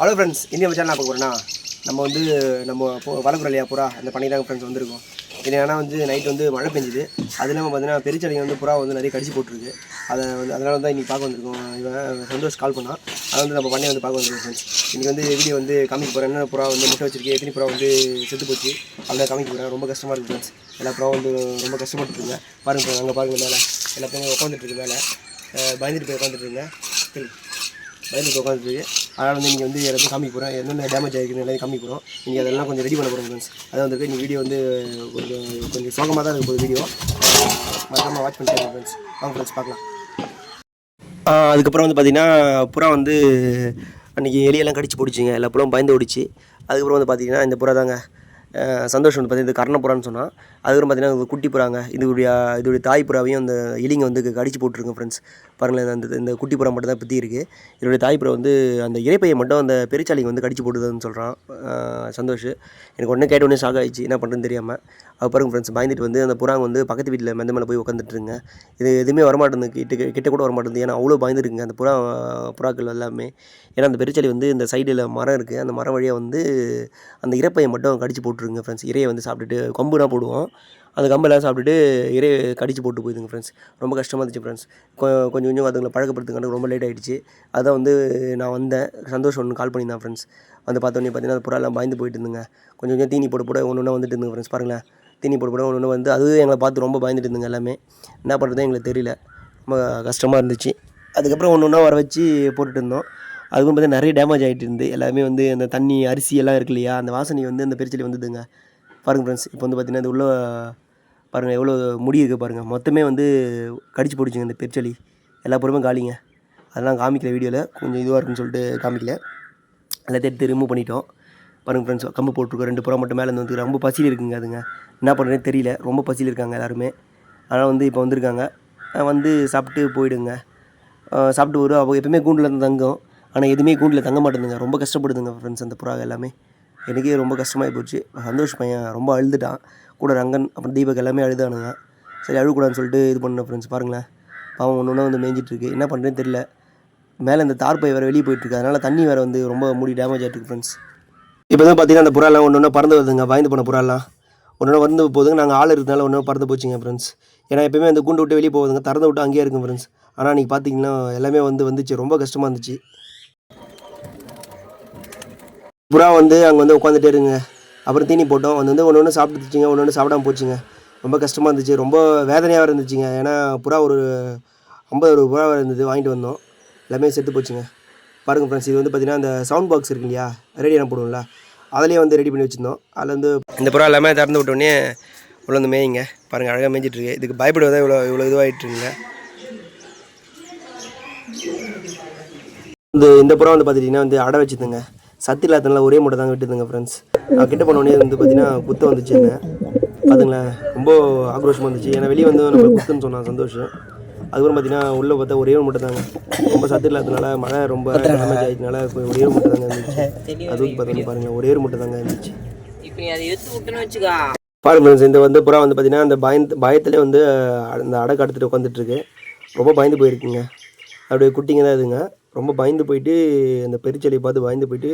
Hello friends இந்திய channel நான் பார்க்க போகிறேன்னா நம்ம வந்து நம்ம வளர்க்குறோம் இல்லையா புறா அந்த பண்ணி ஃப்ரெண்ட்ஸ் வந்திருக்கோம். இது ஏன்னா வந்து நைட் வந்து மழை பெஞ்சுது. அது இல்லாமல் பார்த்தீங்கன்னா பெருச்சடைங்க வந்து புறா வந்து நிறைய கடிச்சு போட்டிருக்கு. அதை வந்து அதனால தான் இன்றைக்கி பார்க்க வந்திருக்கோம். இவன் சந்தோஷ் கால் பண்ணால் அதை வந்து நம்ம பண்ணி வந்து பார்க்க வந்திருக்கோம் ஃப்ரெண்ட்ஸ் இன்றைக்கி வந்து வீடியோ வந்து காமிக்க போகிறேன் என்ன புறா வந்து முட்டை வச்சிருக்கு எத்தனை புறா வந்து செத்து போச்சு அதில் காமிக்க போகிறேன் ரொம்ப கஷ்டமாக இருக்குது ஃப்ரெண்ட்ஸ் எல்லா புறா வந்து ரொம்ப கஷ்டப்பட்டுருங்க பாருங்க அங்கே பாருங்கள் மேலே. எல்லாத்தையும் உட்காந்துட்டு இருக்கு மேலே. பயந்துட்டு போய் உட்காந்துட்டு இருங்க சரி பயந்துட்டு உட்காந்துருக்கு அதனால் வந்து நீங்கள் வந்து எல்லாத்தையும் காமிக்க போகிறேன் என்னென்ன டேமேஜ் ஆகிருக்குன்னு எல்லாத்தையும் காமிக்க போகிறோம் நீங்கள் அதெல்லாம் கொஞ்சம் ரெடி பண்ண போகிறோம் ஃப்ரெண்ட்ஸ் அது வந்துருக்கு நீங்கள் வீடியோ வந்து கொஞ்சம் கொஞ்சம் சோகமாக தான் இருக்க போகுது வீடியோ மறக்காமல் வாட்ச் பண்ணிட்டு ஃப்ரெண்ட்ஸ் வாங்க ஃப்ரெண்ட்ஸ் பார்க்கலாம். அதுக்கப்புறம் வந்து பார்த்தீங்கன்னா புறா வந்து அன்றைக்கி எலியெல்லாம் கடிச்சு பிடிச்சிங்க. எல்லா புறம் பயந்து ஓடிச்சு. அதுக்கப்புறம் வந்து பார்த்தீங்கன்னா இந்த புறா தாங்க சந்தோஷம் வந்து பார்த்தீங்கன்னா இது கர்ணப்புறான்னு சொன்னால் அதுக்கப்புறம் பார்த்தீங்கன்னா குட்டி புறாங்க. இதுடைய இதோடைய தாய் புறாவையும் அந்த எலிங்க வந்து கடிச்சு போட்டுருங்க ஃப்ரெண்ட்ஸ் பாருங்களேன் அந்த இந்த குட்டி புறா மட்டும் தான் பற்றி இருக்குது இதோடைய தாய் புறா வந்து அந்த இறைப்பையை மட்டும் அந்த பெருச்சாலிங்க வந்து கடிச்சு போட்டுதுன்னு சொல்கிறான் சந்தோஷ். எனக்கு உடனே கேட்ட உடனே ஷாக் ஆகிடுச்சு என்ன பண்ணுறதுன்னு தெரியாமல் அது பாருங்க ஃப்ரெண்ட்ஸ் பயந்துட்டு வந்து அந்த புறாங்க வந்து பக்கத்து வீட்டில் மெந்த மேலே போய் உட்காந்துட்டுருங்க இது எதுவுமே வரமாட்டேங்குது. கிட்ட கிட்ட கூட வரமாட்டேங்குது. ஏன்னா அவ்வளோ பயந்துருக்குங்க அந்த புறா புறாக்கள் எல்லாமே. ஏன்னா அந்த பெருச்சாலி வந்து இந்த சைடில் மரம் இருக்குது அந்த மரம் வழியாக வந்து அந்த இறப்பையை மட்டும் கடிச்சு போட்டுருங்க ஃப்ரெண்ட்ஸ் இறையை வந்து சாப்பிட்டுட்டு கம்புனா போடுவோம். அந்த கம்பெல்லாம் சாப்பிட்டுட்டு இறையை கடிச்சு போட்டு போயிடுங்க ஃப்ரெண்ட்ஸ் ரொம்ப கஷ்டமாக இருந்துச்சு ஃப்ரெண்ட்ஸ் கொஞ்சம் கொஞ்சம் அதுங்களை பழக்கப்படுத்துக்காண்டு ரொம்ப லேட் ஆகிடுச்சு அதான் வந்து நான் வந்தேன். சந்தோஷம் ஒன்று கால் பண்ணியிருந்தேன் ஃப்ரெண்ட்ஸ் வந்து பார்த்தோன்னே பார்த்தீங்கன்னா அந்த புறாலாம் பயந்து போயிட்டு இருந்துங்க. கொஞ்சம் கொஞ்சம் தீனி போட்டு போட ஒன்று ஒன்றா வந்துட்டு இருந்துங்க ஃப்ரெண்ட்ஸ் பாருங்களேன். தீனி போட்டு போட ஒன்று ஒன்று வந்து அதுவே எங்களை பார்த்து ரொம்ப பயந்துட்டு இருந்துங்க எல்லாமே. என்ன பண்ணுறதே எங்களுக்கு தெரியல. ரொம்ப கஷ்டமாக இருந்துச்சு. அதுக்கப்புறம் ஒன்று ஒன்றா வர வச்சு போட்டுட்டு இருந்தோம். அதுக்கும் பார்த்தா நிறைய டேமேஜ் ஆகிட்டு இருந்து. எல்லாமே வந்து அந்த தண்ணி அரிசி எல்லாம் இருக்கு இல்லையா? அந்த வாசனை வந்து அந்த பெருச்சலி வந்துதுங்க. பாருங்கள் ஃப்ரெண்ட்ஸ் இப்போ வந்து பார்த்தீங்கன்னா அது உள்ள பாருங்கள் எவ்வளோ முடி இருக்குது பாருங்கள் மொத்தமே வந்து கடிச்சு போடுச்சுங்க இந்த பெருச்சலி எல்லா பொருளுமே காலிங்க. அதெல்லாம் காமிக்கல வீடியோவில் கொஞ்சம் இதுவாக இருக்குன்னு சொல்லிட்டு காமிக்கல. எல்லாத்தையும் எடுத்து ரிமூவ் பண்ணிட்டோம். பாருங்கள் ஃப்ரெண்ட்ஸ் கம்பு போட்டிருக்கோம். ரெண்டு புறம் மட்டும் மேலே வந்து ரொம்ப பசியில் இருக்குங்க அதுங்க. என்ன பண்ணுறதுன்னு தெரியல. ரொம்ப பசியில் இருக்காங்க எல்லாருமே. அதனால் வந்து இப்போ வந்திருக்காங்க. வந்து சாப்பிட்டு போயிடுங்க. சாப்பிட்டு வரும் அவள் எப்பவுமே கூண்டில் இருந்து தங்கும். ஆனால் எதுவுமே கூண்டில் தங்க மாட்டேங்குதுங்க ரொம்ப கஷ்டப்படுதுங்க ஃப்ரெண்ட்ஸ் அந்த புறா எல்லாமே. எனக்கே ரொம்ப கஷ்டமாகி போச்சு. சந்தோஷ் பையன் ரொம்ப அழுதுட்டான். கூட ரங்கன் அப்புறம் தீபக் எல்லாமே அழுதானுங்க. சரி அழுகக்கூடாதுன்னு சொல்லிட்டு இது பண்ண ஃப்ரெண்ட்ஸ் பாருங்களேன். பாவம் ஒன்று ஒன்றா வந்து மேய்ஞ்சிட்ருக்கு. என்ன பண்ணுறேன்னு தெரியல. மேலே இந்த தார்பை வேறு வெளியே போயிட்டுருக்கு அதனால் தண்ணி வேறு வந்து ரொம்ப மூடி டேமேஜ் ஆகிட்டு ஃப்ரெண்ட்ஸ் இப்போ தான் பார்த்தீங்கன்னா அந்த புறாலாம் ஒன்று ஒன்றா பறந்து வருதுங்க. பயந்து போன புறாலாம். ஒன்று ஒன்று வந்து போதுங்க. நாங்கள் ஆள் இருக்கிறதுனால ஒன்று பறந்து போச்சுங்க ஃப்ரெண்ட்ஸ் ஏன்னா எப்பயுமே அந்த கூண்டு விட்டு வெளியே போகுதுங்க திறந்து விட்டு அங்கேயே இருக்கும் ஃப்ரெண்ட்ஸ் ஆனால் நீங்கள் பார்த்தீங்கன்னா எல்லாமே வந்து வந்துச்சு. ரொம்ப கஷ்டமாக இருந்துச்சு. புறா வந்து அங்கே வந்து உட்காந்துட்டே இருங்க. அப்புறம் தீனி போட்டோம். அது வந்து ஒன்று ஒன்று சாப்பிட்டுச்சுங்க ஒன்று ஒன்று சாப்பிடாம போச்சுங்க. ரொம்ப கஷ்டமாக இருந்துச்சு. ரொம்ப வேதனையாக இருந்துச்சுங்க. ஏன்னா புறா ஒரு ஐம்பது ஒரு புறா இருந்தது. வாங்கிட்டு வந்தோம். எல்லாமே செத்து போச்சுங்க. பாருங்கள் ஃப்ரெண்ட்ஸ் இது வந்து பார்த்திங்கன்னா அந்த சவுண்ட் பாக்ஸ் இருக்கு இல்லையா? ரேடியோ போடுவோம்ல. அதிலே வந்து ரெடி பண்ணி வச்சுருந்தோம். அதில் வந்து இந்த புறா எல்லாமே திறந்து விட்டோடனே உள்ள வந்து மேய்ங்க. பாருங்கள் அழகாக மேஞ்சிட்டுருக்கு. இதுக்கு பயப்படுவதா இவ்வளோ இவ்வளோ இதுவாகிட்டுருங்க இந்த இந்த புறா வந்து பார்த்துட்டிங்கன்னா வந்து அடை வச்சுதுங்க. சத்து இல்லாதனால ஒரே முட்டை தாங்க விட்டுதுங்க ஃப்ரெண்ட்ஸ் நான் கிட்ட போனோடனே வந்து பார்த்தீங்கன்னா குத்த வந்துச்சு என்ன? பார்த்துங்களேன் ரொம்ப ஆக்ரோஷமாக இருந்துச்சு. ஏன்னா வெளியே வந்து நம்ம குத்துன்னு சொன்னான் சந்தோஷம் அதுக்கப்புறம் பார்த்தீங்கன்னா உள்ளே பார்த்தா ஒரே ஒரு முட்டை தாங்க. ரொம்ப சத்து இல்லாதனால மழை ரொம்ப டேமேஜ் ஆகிட்டனால ஒரே ஒரு முட்டை தாங்க இருந்துச்சு. அதுவும் பார்த்தீங்கன்னா பாருங்கள் ஒரே ஒரு முட்டை தாங்க இருந்துச்சு. பாருங்க ஃப்ரெண்ட்ஸ் இந்த வந்து புறா வந்து பார்த்தீங்கன்னா அந்த பயந்து பயத்திலே வந்து அந்த அடை கடத்திட்டு உட்காந்துட்டு இருக்கு. ரொம்ப பயந்து போயிருக்குங்க. அப்படியே குட்டிங்க தான் இதுங்க. ரொம்ப பயந்து போயிட்டு அந்த பெருச்செடியை பார்த்து பயந்து போயிட்டு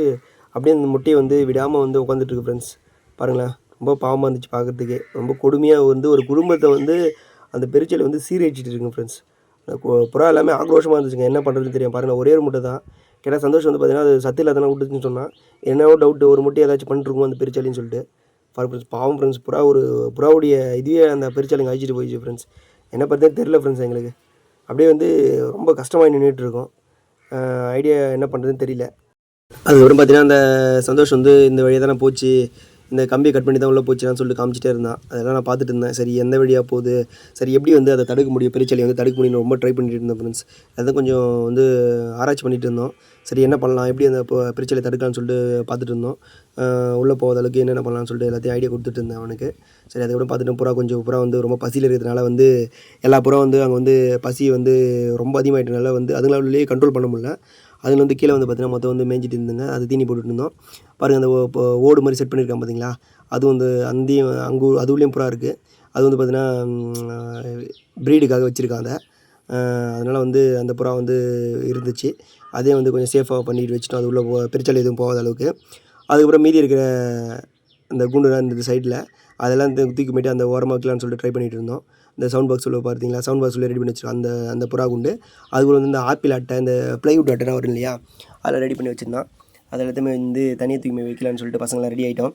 அப்படியே அந்த முட்டையை வந்து விடாமல் வந்து உட்காந்துட்டுருக்குது ஃப்ரெண்ட்ஸ் பாருங்களேன் ரொம்ப பாவமாக இருந்துச்சு பார்க்குறதுக்கு ரொம்ப கொடுமையாக வந்து ஒரு குடும்பத்தை வந்து அந்த பெருச்செடி வந்து சீரழிச்சிட்டு இருக்குங்க ஃப்ரெண்ட்ஸ் புறா எல்லாமே ஆக்ரோஷமாக இருந்துச்சுங்க. என்ன பண்ணுறதுன்னு தெரியும். பாருங்கள் ஒரே ஒரு முட்டை தான். கேட்டால் சந்தோஷம் வந்து பார்த்தீங்கன்னா அது சத்து இல்லாதனா விட்டுச்சுன்னு சொன்னால் என்னவோ டவுட் ஒரு முட்டை ஏதாச்சும் பண்ணிட்டுருக்கோம் அந்த பெருச்சாலின்னு சொல்லிட்டு. பாரு ஃப்ரெண்ட்ஸ் பாவம் ஃப்ரெண்ட்ஸ் புறா ஒரு புறாவுடைய இதுவே அந்த பெருச்சாலிங்க அழிச்சிட்டு போயிடுச்சு ஃப்ரெண்ட்ஸ் என்ன பார்த்தே தெரில ஃப்ரெண்ட்ஸ் எங்களுக்கு. அப்படியே வந்து ரொம்ப கஷ்டமாக நின்றுட்டு இருக்கோம். ஐடியா என்ன பண்ணுறதுன்னு தெரியல. அதுக்கப்புறம் பார்த்தீங்கன்னா அந்த சந்தோஷம் வந்து இந்த வழியாக தானே போச்சு. இந்த கம்பியை கட் பண்ணி தான் உள்ளே போச்சுன்னு சொல்லிட்டு காமிச்சிட்டே இருந்தான். அதெல்லாம் நான் பார்த்துட்டு இருந்தேன். சரி எந்த வழியாக போகுது? சரி எப்படி வந்து அதை தடுக்க முடியும்? பெருச்சாலி வந்து தடுக்க முடியும்னு ரொம்ப ட்ரை பண்ணிட்டு இருந்தேன் ஃப்ரெண்ட்ஸ் அதை கொஞ்சம் வந்து ஆராய்ச்சி பண்ணிட்டு இருந்தோம். சரி என்ன பண்ணலாம்? எப்படி அந்த இப்போ தடுக்கலாம்னு சொல்லிட்டு பார்த்துட்டு இருந்தோம். உள்ளே போகாத அளவுக்கு என்னென்ன பண்ணலாம்னு சொல்லிட்டு எல்லாத்தையும் ஐடியா கொடுத்துட்டு இருந்தேன் அவனுக்கு. சரி அதுக்கப்புறம் பார்த்துட்டு புறா கொஞ்சம் புறா வந்து ரொம்ப பசியில் இருக்கிறதுனால வந்து எல்லா புறா வந்து அங்கே வந்து பசி வந்து ரொம்ப அதிகமாகிட்டனால வந்து அதுங்களாலேயே கண்ட்ரோல் பண்ண முடியல. அதில் வந்து கீழே வந்து பார்த்தீங்கன்னா மொத்தம் வந்து மேய்ஞ்சிட்டு இருந்துங்க. அது தீனி போட்டுட்டு இருந்தோம். பாருங்கள் அந்த இப்போ ஓடு மாதிரி செட் பண்ணியிருக்காங்க பார்த்தீங்களா அது வந்து அந்தியும் அங்கூர் அது அதுலேயும் புறா இருக்குது அது வந்து பார்த்திங்கன்னா ப்ரீடுக்காக வச்சுருக்காங்க அதனால் வந்து அந்த புறா வந்து இருந்துச்சு. அதே வந்து கொஞ்சம் சேஃபாக பண்ணிட்டு வச்சுட்டோம். அது உள்ளே போ பிரிச்சல் எதுவும் போகாத அளவுக்கு. அதுக்கப்புறம் மீதி இருக்கிற அந்த குண்டுலாம் இருந்தது சைடில் அதெல்லாம் இந்த தூக்கி போயிட்டு அந்த ஓரமாக வைக்கலான்னு சொல்லிட்டு ட்ரை பண்ணிகிட்டு இருந்தோம். இந்த சவுண்ட் பாக்ஸ் உள்ள பார்த்தீங்களா சவுண்ட் பாக்ஸ் உள்ள ரெடி பண்ணி வச்சிருக்கோம் அந்த அந்த புறா குண்டு. அதுக்குள்ள வந்து இந்த ஆப்பிள் அட்டை இந்த ப்ளைவுட் அட்டைலாம் வரும் இல்லையா? அதெல்லாம் ரெடி பண்ணி வச்சுருந்தான். அது எல்லாத்தையுமே வந்து தனியாக தூக்கி போய் வைக்கலாம்னு சொல்லிட்டு பசங்களாம் ரெடி ஆகிட்டோம்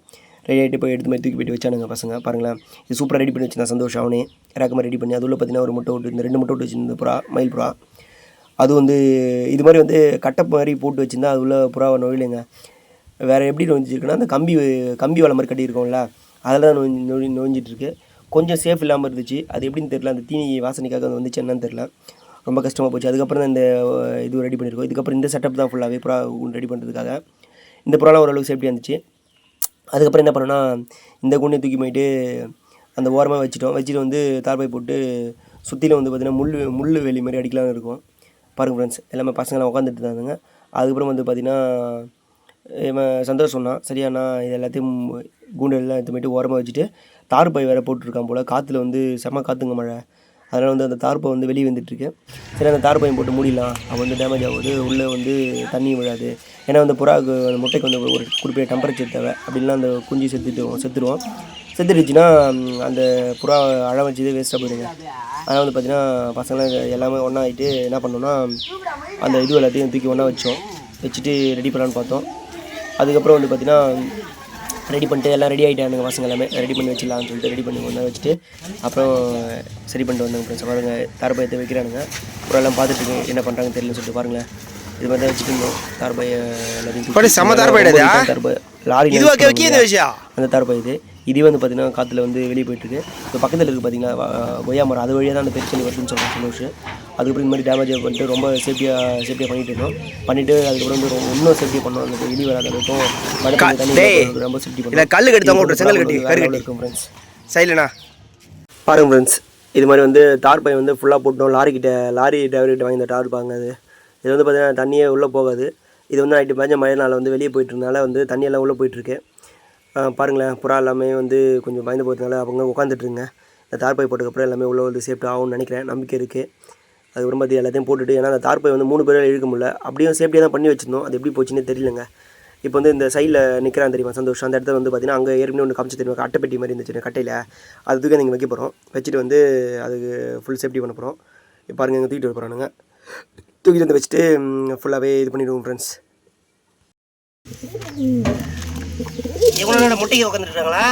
ரெடி ஆகிட்டு போய் எடுத்து மாதிரி தூக்கி போயிட்டு வச்சானுங்க பசங்க. பாருங்களேன். இது சூப்பராக ரெடி பண்ணி வச்சிருந்தான் சந்தோஷம் அவனே. ரேக்கமாக ரெடி பண்ணி. அதுள்ள பார்த்தீங்கன்னா ஒரு முட்டை விட்டு இந்த ரெண்டு முட்டை விட்டு வச்சிருந்த புறா மயில் புறா. அது வந்து இது மாதிரி வந்து கட்டப் மாதிரி போட்டு வச்சுருந்தா அது உள்ள புறாவை நோயிலைங்க வேறு எப்படி நோஞ்சிருக்குன்னா அந்த கம்பி கம்பி வலை மாதிரி கட்டியிருக்கோம்ல அதில் தான் நோய் நோய் நோஞ்சிட்ருக்கு கொஞ்சம் சேஃப் இல்லாமல் இருந்துச்சு. அது எப்படின்னு தெரில அந்த தீனி வாசனைக்காக அது வந்துச்சு என்னன்னு தெரில ரொம்ப கஷ்டமாக போச்சு. அதுக்கப்புறம் தான் இந்த இது ரெடி பண்ணியிருக்கோம். இதுக்கப்புறம் இந்த செட்டப் தான் ஃபுல்லாகவே புறா ரெடி பண்ணுறதுக்காக இந்த புறாலாம் ஓரளவுக்கு சேஃப்டியாக இருந்துச்சு. அதுக்கப்புறம் என்ன பண்ணோன்னா இந்த குண்டை தூக்கி போயிட்டு அந்த ஓரமாக வச்சுட்டோம். வச்சுட்டு வந்து தார்பாய் போட்டு சுற்றிலும் வந்து பார்த்திங்கன்னா முள் முள் வேலி மாதிரி அடிக்கலாம்னு இருக்கும். பாருங்கள் ஃப்ரெண்ட்ஸ் எல்லாமே பசங்களாம் உட்காந்துட்டு இருந்தாங்க அதுக்கப்புறம் வந்து பார்த்திங்கன்னா இவன் சந்தோஷ் சொன்னான். சரியாண்ணா இது எல்லாத்தையும் கூண்டு எல்லாம் எடுத்து போயிட்டு ஓரமாக வச்சுட்டு தார்பாய் வேறு போட்டிருக்கான் போல். காற்றுல வந்து செம்ம காற்றுங்க மழை. அதனால் வந்து அந்த தார்ப்பை வந்து வெளியே வந்துட்டுருக்கு. சரி அந்த தார்ப்பையும் போட்டு மூடிடலாம். அப்போ வந்து டேமேஜ் ஆகுது. உள்ளே வந்து தண்ணி விழாது. ஏன்னா அந்த புறாவுக்கு அந்த முட்டைக்கு வந்து ஒரு குறிப்பிட்ட டெம்பரேச்சர் தேவை. அப்படின்னா அந்த குஞ்சு செத்துட்டு செத்துருவோம். செத்துடுச்சுன்னா அந்த புறா அழ வச்சதே வேஸ்ட்டாக போயிடுங்க. அதனால் வந்து பார்த்திங்கன்னா பசங்களாம் எல்லாமே ஒன்றா ஆகிட்டு என்ன பண்ணோன்னா அந்த இது எல்லாத்தையும் தூக்கி ஒன்றா வச்சோம். வச்சுட்டு ரெடி பண்ணலான்னு பார்த்தோம். அதுக்கப்புறம் வந்து பார்த்திங்கன்னா ரெடி பண்ணிட்டு எல்லாம் ரெடி ஆகிட்டானுங்க பசங்க எல்லாமே. ரெடி பண்ணி வச்சிடலாம்னு சொல்லிட்டு ரெடி பண்ணி ஒன்றா வச்சுட்டு அப்புறம் சரி பண்ணிட்டு வந்தாங்க ஃப்ரெண்ட்ஸ் பாருங்க தாரபாயத்தை வைக்கிறானுங்க. அப்புறம் எல்லாம் பார்த்துட்டு என்ன பண்ணுறாங்கன்னு தெரியலன்னு சொல்லிட்டு பாருங்களேன். இது மாதிரி தான் வச்சுட்டு இருந்தோம். தாரபாய எல்லாத்தையும் தூக்கி- படி, செம தார்பாய்? தார்பாய் லாரி அந்த தார்பாய் இது. இது வந்து பார்த்தீங்கன்னா காற்றுல வந்து வெளியே போயிட்டுருக்கு. இப்போ பக்கத்தில் இருக்குது பார்த்தீங்கன்னா கொய்யா மரம். அது வழியாக தான் அந்த பெருச்செடி வருதுன்னு சொல்கிறேன் சந்தோஷ். அதுக்கப்புறம் இந்த மாதிரி டேமேஜ் பண்ணிட்டு ரொம்ப சேஃப்டியாக சேஃப்டியாக பண்ணிட்டு இருந்தோம் பண்ணிட்டு அதுக்கப்புறம் வந்து ரொம்ப இன்னும் சேஃப்டி பண்ணோம் அந்த இடி வராத மழை தண்ணி வராத ரொம்ப சேஃப்டி கல்லு கட்டி செங்கல் கட்டி. இருக்கும் ஃப்ரெண்ட்ஸ் சைலண்ணா பாருங்க ஃப்ரெண்ட்ஸ் இது மாதிரி வந்து தார் பை வந்து ஃபுல்லாக போட்டோம். லாரி கிட்ட லாரி டிரைவர்கிட்ட வாங்கி இந்த டார் பாங்க அது. இது வந்து பார்த்தீங்கன்னா தண்ணியே உள்ளே போகாது. இது வந்து நைட்டு மேஞ்ச மழை நாள் வந்து வெளியே போயிட்டு இருந்தனால வந்து தண்ணியெல்லாம் உள்ளே போயிட்டுருக்கு பாருங்களேன் புறா எல்லாமே வந்து கொஞ்சம் பயந்து போகிறதுனால அவங்க உட்காந்துட்ருங்க இந்த தார்பாய் போட்டதுக்கப்புறம் எல்லாமே உள்ளே வந்து சேஃப்டி ஆகும்னு நினைக்கிறேன். நம்பிக்கை இருக்குது அதுக்கப்புறம் பார்த்து எல்லாத்தையும் போட்டுட்டு ஏன்னா அந்த தார்பாய் வந்து மூணு பேரால் இழுக்க முடியல. அப்படியும் சேஃப்டியாக தான் பண்ணி வச்சிருந்தோம். அது எப்படி போச்சுன்னே தெரியலங்க. இப்போ வந்து இந்த சைடில் நிற்கிறான் தெரியுமா சந்தோஷம் அந்த இடத்துல வந்து பார்த்தீங்கன்னா அங்கே ஏற்கனவே ஒன்று காமிச்சு தெரியுமா? அட்டைப்பெட்டி மாதிரி இருந்துச்சு கட்டையில். அது தூக்கி நீங்கள் வைக்க போகிறோம் வச்சுட்டு வந்து அதுக்கு ஃபுல் சேஃப்டி பண்ண போகிறோம் இப்போ பாருங்கள் இங்கே தூக்கிட்டு வர போகிறானுங்க தூக்கிட்டு வந்து வச்சுட்டு ஃபுல்லாகவே இது பண்ணிவிடுவோம் ஃப்ரெண்ட்ஸ் எவ்வளோ நேரம் முட்டைக்கு உட்காந்துருக்காங்களா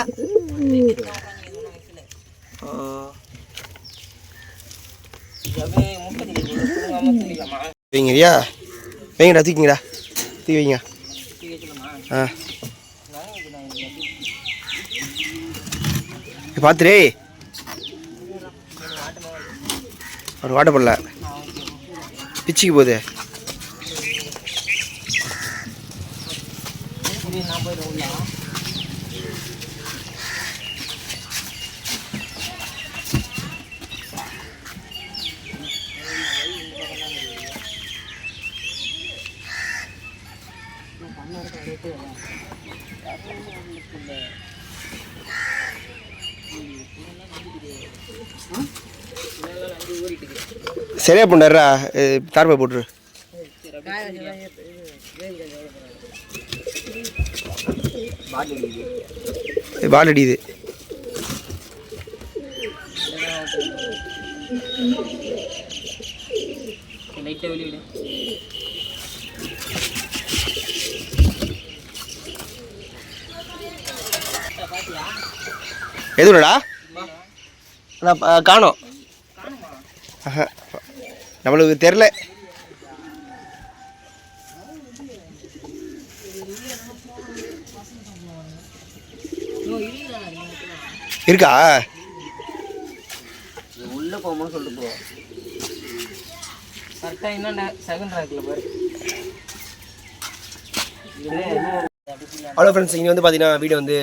வைங்கய்யா? வைங்கடா தூக்கிங்கடா. தூக்கி வைங்க. ஆ. பார்த்துரே வாட்ட போடல பிச்சுக்கு போகுது. சரியா பண்ணுறா தார்பை போட்டுரு. பால் அடியுது லைட்டாக வெளியிடு எதுடா காணோம். நம்மளுக்கு தெரில இருக்கா? உள்ளே போகும்போது சொல்லிட்டு போ. கரெக்டாக என்ன செகண்ட் ரேக்கில் பாரு. ஹலோ ஃப்ரெண்ட்ஸ் இங்கே வந்து பார்த்தீங்கன்னா வீடியோ வந்து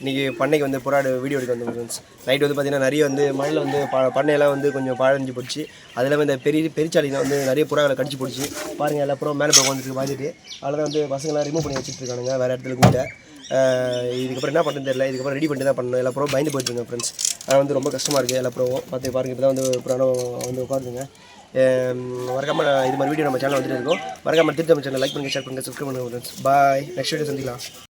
இன்றைக்கி பண்ணைக்கு வந்து புறாடு வீடியோ எடுக்க வந்து ஃப்ரெண்ட்ஸ் நைட் வந்து பார்த்தீங்கன்னா நிறைய வந்து மழையில் வந்து ப பண்ணையெல்லாம் வந்து கொஞ்சம் பழஞ்சு போச்சு. அது இல்லாமல் இந்த பெரிய பெருச்சாலியில் வந்து நிறைய புறாக்களை கடிச்சு போச்சு பாருங்கள் எல்லா புறம் மேலே போய் வந்துட்டு பார்த்துட்டு அதெல்லாம் வந்து பசங்களாம் ரிமூவ் பண்ணி வச்சுட்டு இருக்கானுங்க வேறு இடத்துல கூட்ட இதுக்கப்புறம் என்ன பண்ணுறது தெரியல. இதுக்கப்புறம் ரெடி பண்ணிட்டு தான் பண்ணணும். எல்லா புறம் பயந்து போயிட்டுருங்க ஃப்ரெண்ட்ஸ் ஆனால் வந்து ரொம்ப கஷ்டமாக இருக்குது எல்லா புறவும். பார்த்து பாருங்கள் இப்போ தான் வந்து புறாணம் வந்து உட்காருதுங்க மறக்காமல் இது மாதிரி வீடியோ நம்ம சேனல் வந்துட்டு இருக்கோம். மறக்காமல் திருத்தம் சேனல் லைக் பண்ணுங்கள் ஷேர் பண்ணுங்கள் சப்ஸ்கிரைப் பண்ணுங்கள் பாய் நெக்ஸ்ட் வீடியோ சந்திக்கலாம்.